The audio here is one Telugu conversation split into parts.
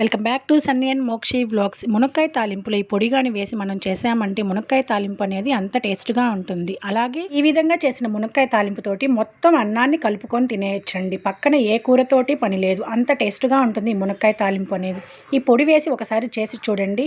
Welcome back to Sunny and Mokshi vlogs. మునక్కాయ తాలింపులో ఈ పొడిగాని వేసి మనం చేసామంటే మునక్కాయ తాలింపు అనేది అంత టేస్ట్గా ఉంటుంది. అలాగే ఈ విధంగా చేసిన మునక్కాయ తాలింపుతోటి మొత్తం అన్నాన్ని కలుపుకొని తినేయచ్చండి. పక్కన ఏ కూరతోటి పని లేదు. అంత టేస్ట్గా ఉంటుంది ఈ మునక్కాయ తాలింపు అనేది. ఈ పొడి వేసి ఒకసారి చేసి చూడండి.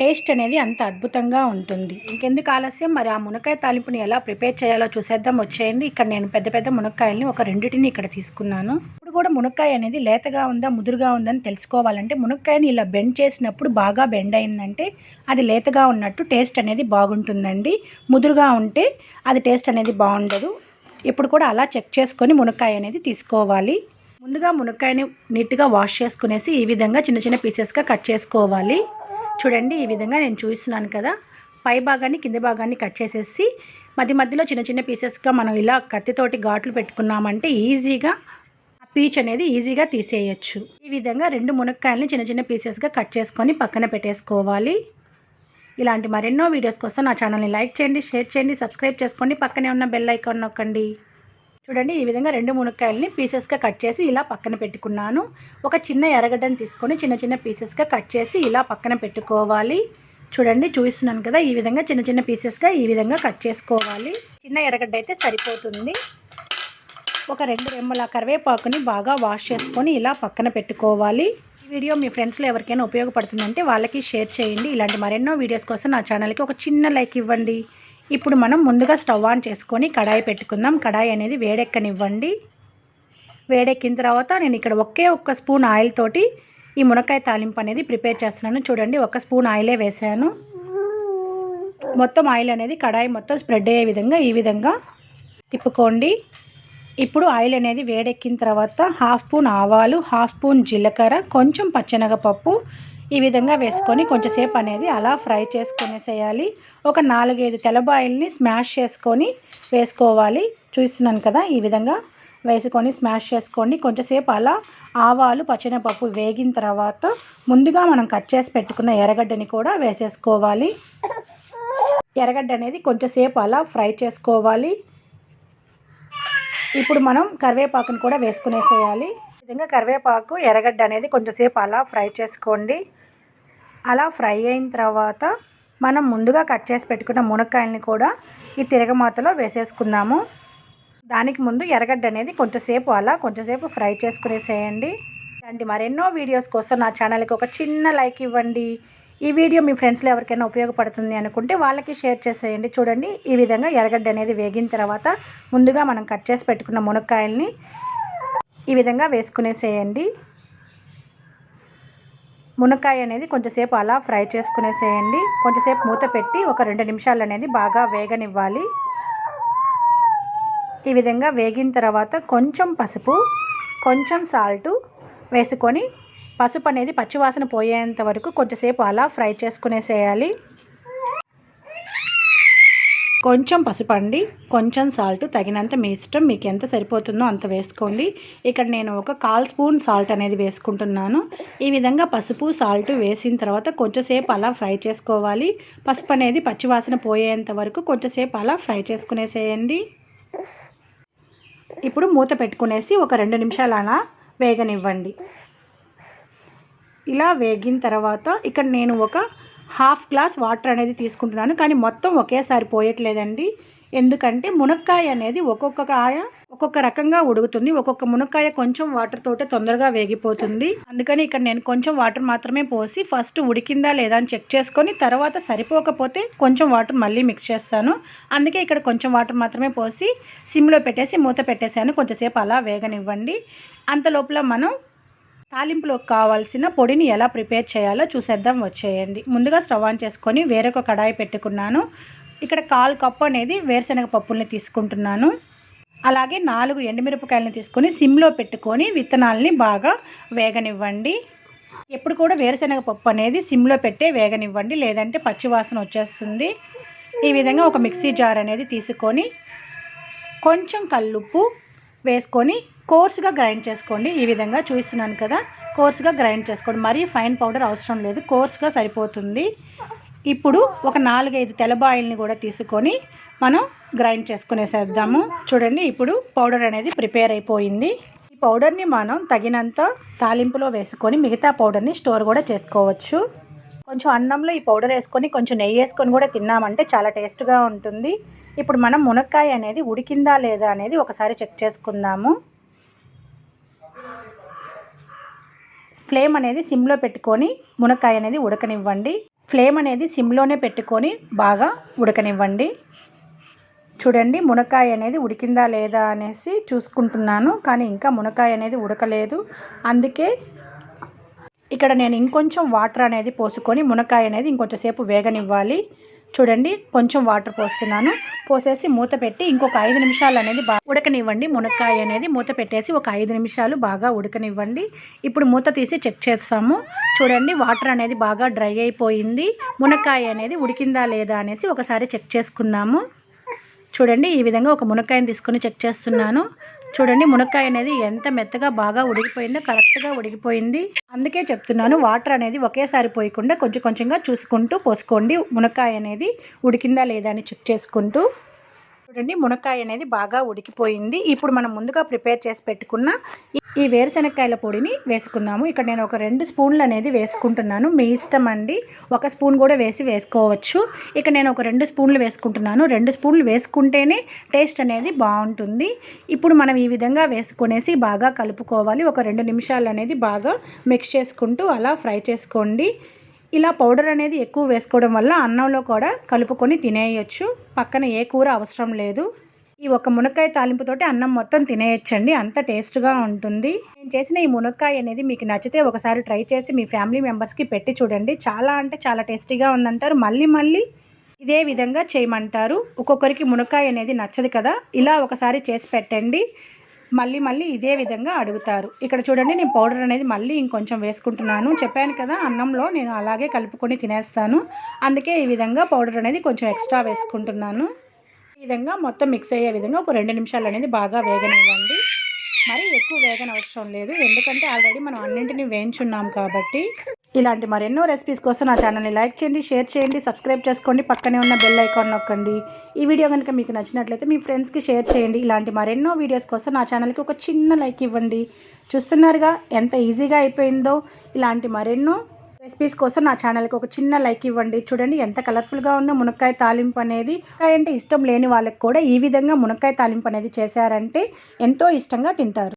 టేస్ట్ అనేది అంత అద్భుతంగా ఉంటుంది. ఇంకెందుకు ఆలస్యం? మరి ఆ మునక్కాయ తాలింపుని ఎలా ప్రిపేర్ చేయాలో చూసేద్దాం. వచ్చేయండి. ఇక్కడ నేను పెద్ద పెద్ద మునక్కాయల్ని ఒక రెండింటిని ఇక్కడ తీసుకున్నాను. కూడా మునక్కాయ అనేది లేతగా ఉందా ముదురుగా ఉందని తెలుసుకోవాలంటే మునక్కాయని ఇలా బెండ్ చేసినప్పుడు బాగా బెండ్ అయిందంటే అది లేతగా ఉన్నట్టు టేస్ట్ అనేది బాగుంటుందండి. ముదురుగా ఉంటే అది టేస్ట్ అనేది బాగుండదు. ఇప్పుడు కూడా అలా చెక్ చేసుకొని మునక్కాయ అనేది తీసుకోవాలి. ముందుగా మునక్కాయని నీట్గా వాష్ చేసుకునేసి ఈ విధంగా చిన్న చిన్న పీసెస్గా కట్ చేసుకోవాలి. చూడండి ఈ విధంగా నేను చూస్తున్నాను కదా. పై భాగాన్ని కింద భాగాన్ని కట్ చేసేసి మధ్య మధ్యలో చిన్న చిన్న పీసెస్గా మనం ఇలా కత్తితోటి ఘాట్లు పెట్టుకున్నామంటే ఈజీగా పీచ్ అనేది ఈజీగా తీసేయచ్చు. ఈ విధంగా రెండు మునక్కాయలని చిన్న చిన్న పీసెస్గా కట్ చేసుకొని పక్కన పెట్టేసుకోవాలి. ఇలాంటి మరెన్నో వీడియోస్ కోసం నా ఛానల్ని లైక్ చేయండి షేర్ చేయండి సబ్స్క్రైబ్ చేసుకోండి పక్కనే ఉన్న బెల్ ఐకాన్ నొక్కండి. చూడండి ఈ విధంగా రెండు మునక్కాయలని పీసెస్గా కట్ చేసి ఇలా పక్కన పెట్టుకున్నాను. ఒక చిన్న ఎర్రగడ్డని తీసుకొని చిన్న చిన్న పీసెస్గా కట్ చేసి ఇలా పక్కన పెట్టుకోవాలి. చూడండి చూస్తున్నాను కదా ఈ విధంగా చిన్న చిన్న పీసెస్గా ఈ విధంగా కట్ చేసుకోవాలి. చిన్న ఎర్రగడ్డ అయితే సరిపోతుంది. ఒక రెండు రెమ్మల కరివేపాకుని బాగా వాష్ చేసుకొని ఇలా పక్కన పెట్టుకోవాలి. ఈ వీడియో మీ ఫ్రెండ్స్లో ఎవరికైనా ఉపయోగపడుతుందంటే వాళ్ళకి షేర్ చేయండి. ఇలాంటి మరెన్నో వీడియోస్ కోసం నా ఛానల్కి ఒక చిన్న లైక్ ఇవ్వండి. ఇప్పుడు మనం ముందుగా స్టవ్ ఆన్ చేసుకొని కడాయి పెట్టుకుందాం. కడాయి అనేది వేడెక్కనివ్వండి. వేడెక్కిన తర్వాత నేను ఇక్కడ ఒకే ఒక్క స్పూన్ ఆయిల్ తోటి ఈ మునక్కాయ తాలింపు అనేది ప్రిపేర్ చేస్తున్నాను. చూడండి ఒక స్పూన్ ఆయిలే వేసాను. మొత్తం ఆయిల్ అనేది కడాయి మొత్తం స్ప్రెడ్ అయ్యే విధంగా ఈ విధంగా తిప్పుకోండి. ఇప్పుడు ఆయిల్ అనేది వేడెక్కిన తర్వాత హాఫ్ స్పూన్ ఆవాలు హాఫ్ స్పూన్ జీలకర్ర కొంచెం పచ్చనగపప్పు ఈ విధంగా వేసుకొని కొంచెంసేపు అనేది అలా ఫ్రై చేసుకునేసేయాలి. ఒక నాలుగైదు తెల్లబాయిల్ని స్మాష్ చేసుకొని వేసుకోవాలి. చూస్తున్నాను కదా ఈ విధంగా వేసుకొని స్మాష్ చేసుకోండి. కొంచెంసేపు అలా ఆవాలు పచ్చనపప్పు వేగిన తర్వాత ముందుగా మనం కట్ చేసి పెట్టుకున్న ఎర్రగడ్డని కూడా వేసేసుకోవాలి. ఎర్రగడ్డ అనేది కొంచెంసేపు అలా ఫ్రై చేసుకోవాలి. ఇప్పుడు మనం కరివేపాకును కూడా వేసుకునేసేయాలి. విధంగా కరివేపాకు ఎర్రగడ్డ అనేది కొంచెంసేపు అలా ఫ్రై చేసుకోండి. అలా ఫ్రై అయిన తర్వాత మనం ముందుగా కట్ చేసి పెట్టుకున్న మునక్కాయల్ని కూడా ఈ తిరగమాతలో వేసేసుకుందాము. దానికి ముందు ఎర్రగడ్డ అనేది కొంచెంసేపు అలా కొంచెంసేపు ఫ్రై చేసుకునేసేయండి. ఇలాంటి మరెన్నో వీడియోస్ కోసం నా ఛానల్కి ఒక చిన్న లైక్ ఇవ్వండి. ఈ వీడియో మీ ఫ్రెండ్స్లో ఎవరికైనా ఉపయోగపడుతుంది అనుకుంటే వాళ్ళకి షేర్ చేసేయండి. చూడండి ఈ విధంగా ఎర్రగడ్డ అనేది వేగిన తర్వాత ముందుగా మనం కట్ చేసి పెట్టుకున్న మునక్కాయల్ని ఈ విధంగా వేసుకునేసేయండి. మునక్కాయ అనేది కొంచెంసేపు అలా ఫ్రై చేసుకునేసేయండి. కొంచెంసేపు మూత పెట్టి ఒక రెండు నిమిషాలు అనేది బాగా వేగనివ్వాలి. ఈ విధంగా వేగిన తర్వాత కొంచెం పసుపు కొంచెం సాల్టు వేసుకొని పసుపు అనేది పచ్చివాసన పోయేంత వరకు కొంచెంసేపు అలా ఫ్రై చేసుకునేసేయాలి. కొంచెం పసుపు అండి కొంచెం సాల్ట్ తగినంత మీ ఇష్టం మీకు ఎంత సరిపోతుందో అంత వేసుకోండి. ఇక్కడ నేను ఒక కాల్ స్పూన్ సాల్ట్ అనేది వేసుకుంటున్నాను. ఈ విధంగా పసుపు సాల్ట్ వేసిన తర్వాత కొంచెంసేపు అలా ఫ్రై చేసుకోవాలి. పసుపు అనేది పచ్చివాసన పోయేంత వరకు కొంచెంసేపు అలా ఫ్రై చేసుకునేసేయండి. ఇప్పుడు మూత పెట్టుకునేసి ఒక రెండు నిమిషాలు అలా వేగనివ్వండి. ఇలా వేగిన తర్వాత ఇక్కడ నేను ఒక హాఫ్ గ్లాస్ వాటర్ అనేది తీసుకుంటున్నాను. కానీ మొత్తం ఒకేసారి పోయట్లేదండి. ఎందుకంటే మునక్కాయ అనేది ఒక్కొక్క కాయ ఒక్కొక్క రకంగా ఉడుకుతుంది. ఒక్కొక్క మునక్కాయ కొంచెం వాటర్ తోటే తొందరగా వేగిపోతుంది. అందుకని ఇక్కడ నేను కొంచెం వాటర్ మాత్రమే పోసి ఫస్ట్ ఉడికిందా లేదా అని చెక్ చేసుకొని తర్వాత సరిపోకపోతే కొంచెం వాటర్ మళ్ళీ మిక్స్ చేస్తాను. అందుకే ఇక్కడ కొంచెం వాటర్ మాత్రమే పోసి సిమ్లో పెట్టేసి మూత పెట్టేశాను. కొంచెంసేపు అలా వేగనివ్వండి. అంత లోపల మనం తాలింపులోకి కావాల్సిన పొడిని ఎలా ప్రిపేర్ చేయాలో చూసేద్దాం. వచ్చేయండి. ముందుగా స్టవ్ ఆన్ చేసుకొని వేరొక కడాయి పెట్టుకున్నాను. ఇక్కడ కాల్ కప్పు అనేది వేరుశనగ పప్పుల్ని తీసుకుంటున్నాను. అలాగే నాలుగు ఎండుమిరపకాయలని తీసుకొని సిమ్లో పెట్టుకొని విత్తనాలని బాగా వేగనివ్వండి. ఎప్పుడు కూడా వేరుశనగ పప్పు అనేది సిమ్లో పెట్టే వేగనివ్వండి. లేదంటే పచ్చివాసన వచ్చేస్తుంది. ఈ విధంగా ఒక మిక్సీ జార్ అనేది తీసుకొని కొంచెం కల్లుప్పు వేసుకొని కోర్స్గా గ్రైండ్ చేసుకోండి. ఈ విధంగా చూస్తున్నాను కదా. కోర్స్గా గ్రైండ్ చేసుకోండి. మరీ ఫైన్ పౌడర్ అవసరం లేదు. కోర్స్గా సరిపోతుంది. ఇప్పుడు ఒక నాలుగైదు తెలబాయిల్ని కూడా తీసుకొని మనం గ్రైండ్ చేసుకునేసేద్దాము. చూడండి ఇప్పుడు పౌడర్ అనేది ప్రిపేర్ అయిపోయింది. ఈ పౌడర్ని మనం తగినంత తాలింపులో వేసుకొని మిగతా పౌడర్ని స్టోర్ కూడా చేసుకోవచ్చు. కొంచెం అన్నంలో ఈ పౌడర్ వేసుకొని కొంచెం నెయ్యి వేసుకొని కూడా తిన్నామంటే చాలా టేస్ట్గా ఉంటుంది. ఇప్పుడు మనం మునక్కాయ అనేది ఉడికిందా లేదా అనేది ఒకసారి చెక్ చేసుకుందాము. ఫ్లేమ్ అనేది సిమ్లో పెట్టుకొని మునక్కాయ అనేది ఉడకనివ్వండి. ఫ్లేమ్ అనేది సిమ్లోనే పెట్టుకొని బాగా ఉడకనివ్వండి. చూడండి మునక్కాయ అనేది ఉడికిందా లేదా అనేసి చూసుకుంటున్నాను. కానీ ఇంకా మునక్కాయ అనేది ఉడకలేదు. అందుకే ఇక్కడ నేను ఇంకొంచెం వాటర్ అనేది పోసుకొని మునక్కాయ అనేది ఇంకొంచెంసేపు వేగనివ్వాలి. చూడండి కొంచెం వాటర్ పోస్తున్నాను. పోసేసి మూత పెట్టి ఇంకొక ఐదు నిమిషాలు అనేది బాగా ఉడకనివ్వండి. మునక్కాయ అనేది మూత పెట్టేసి ఒక ఐదు నిమిషాలు బాగా ఉడకనివ్వండి. ఇప్పుడు మూత తీసి చెక్ చేస్తాము. చూడండి వాటర్ అనేది బాగా డ్రై అయిపోయింది. మునక్కాయ అనేది ఉడికిందా లేదా అనేసి ఒకసారి చెక్ చేసుకున్నాము. చూడండి ఈ విధంగా ఒక మునక్కాయని తీసుకొని చెక్ చేస్తున్నాను. చూడండి మునక్కాయ అనేది ఎంత మెత్తగా బాగా ఉడికిపోయిందో కరెక్ట్గా ఉడికిపోయింది. అందుకే చెప్తున్నాను వాటర్ అనేది ఒకేసారి పోయకుండా కొంచెం కొంచెంగా చూసుకుంటూ పోసుకోండి. మునక్కాయ అనేది ఉడికిందా లేదా అని చెక్ చేసుకుంటూ. చూడండి మునక్కాయ అనేది బాగా ఉడికిపోయింది. ఇప్పుడు మనం ముందుగా ప్రిపేర్ చేసి పెట్టుకున్న ఈ వేరుశనక్కాయల పొడిని వేసుకుందాము. ఇక్కడ నేను ఒక రెండు స్పూన్లు అనేది వేసుకుంటున్నాను. మీ ఇష్టం అండి. ఒక స్పూన్ కూడా వేసి వేసుకోవచ్చు. ఇక నేను ఒక రెండు స్పూన్లు వేసుకుంటున్నాను. రెండు స్పూన్లు వేసుకుంటేనే టేస్ట్ అనేది బాగుంటుంది. ఇప్పుడు మనం ఈ విధంగా వేసుకునేసి బాగా కలుపుకోవాలి. ఒక రెండు నిమిషాలు అనేది బాగా మిక్స్ చేసుకుంటూ అలా ఫ్రై చేసుకోండి. ఇలా పౌడర్ అనేది ఎక్కువ వేసుకోవడం వల్ల అన్నంలో కూడా కలుపుకొని తినేయచ్చు. పక్కన ఏ కూర అవసరం లేదు. ఈ ఒక మునక్కాయ తాలింపుతోటి అన్నం మొత్తం తినేయచ్చండి. అంత టేస్ట్గా ఉంటుంది. నేను చేసిన ఈ మునక్కాయ అనేది మీకు నచ్చితే ఒకసారి ట్రై చేసి మీ ఫ్యామిలీ మెంబర్స్కి పెట్టి చూడండి. చాలా అంటే చాలా టేస్టీగా ఉందంటారు. మళ్ళీ మళ్ళీ ఇదే విధంగా చేయమంటారు. ఒక్కొక్కరికి మునక్కాయ అనేది నచ్చదు కదా. ఇలా ఒకసారి చేసి పెట్టండి. మళ్ళీ మళ్ళీ ఇదే విధంగా అడుగుతారు. ఇక్కడ చూడండి నేను పౌడర్ అనేది మళ్ళీ ఇంకొంచెం వేసుకుంటున్నాను. చెప్పాను కదా అన్నంలో నేను అలాగే కలుపుకొని తినేస్తాను. అందుకే ఈ విధంగా పౌడర్ అనేది కొంచెం ఎక్స్ట్రా వేసుకుంటున్నాను. ఈ విధంగా మొత్తం మిక్స్ అయ్యే విధంగా ఒక రెండు నిమిషాలు అనేది బాగా వేగనివ్వండి. మరి ఎక్కువ వేగన అవసరం లేదు. ఎందుకంటే ఆల్రెడీ మనం అన్నింటినీ వేయించున్నాం కాబట్టి ఇలాంటి మరెన్నో రెసిపీస్ కోసం నా ఛానల్ని లైక్ చేయండి షేర్ చేయండి సబ్స్క్రైబ్ చేసుకోండి పక్కనే ఉన్న బెల్ ఐకాన్ నొక్కండి. ఈ వీడియో కనుక మీకు నచ్చినట్లయితే మీ ఫ్రెండ్స్కి షేర్ చేయండి. ఇలాంటి మరెన్నో వీడియోస్ కోసం నా ఛానల్కి ఒక చిన్న లైక్ ఇవ్వండి. చూస్తున్నారుగా ఎంత ఈజీగా అయిపోయిందో. ఇలాంటి మరెన్నో రెసిపీస్ కోసం నా ఛానల్కి ఒక చిన్న లైక్ ఇవ్వండి. చూడండి ఎంత కలర్ఫుల్గా ఉందో మునక్కాయ తాలింపు అనేది. అంటే ఇష్టం లేని వాళ్ళకి కూడా ఈ విధంగా మునక్కాయ తాలింపు అనేది చేశారంటే ఎంతో ఇష్టంగా తింటారు.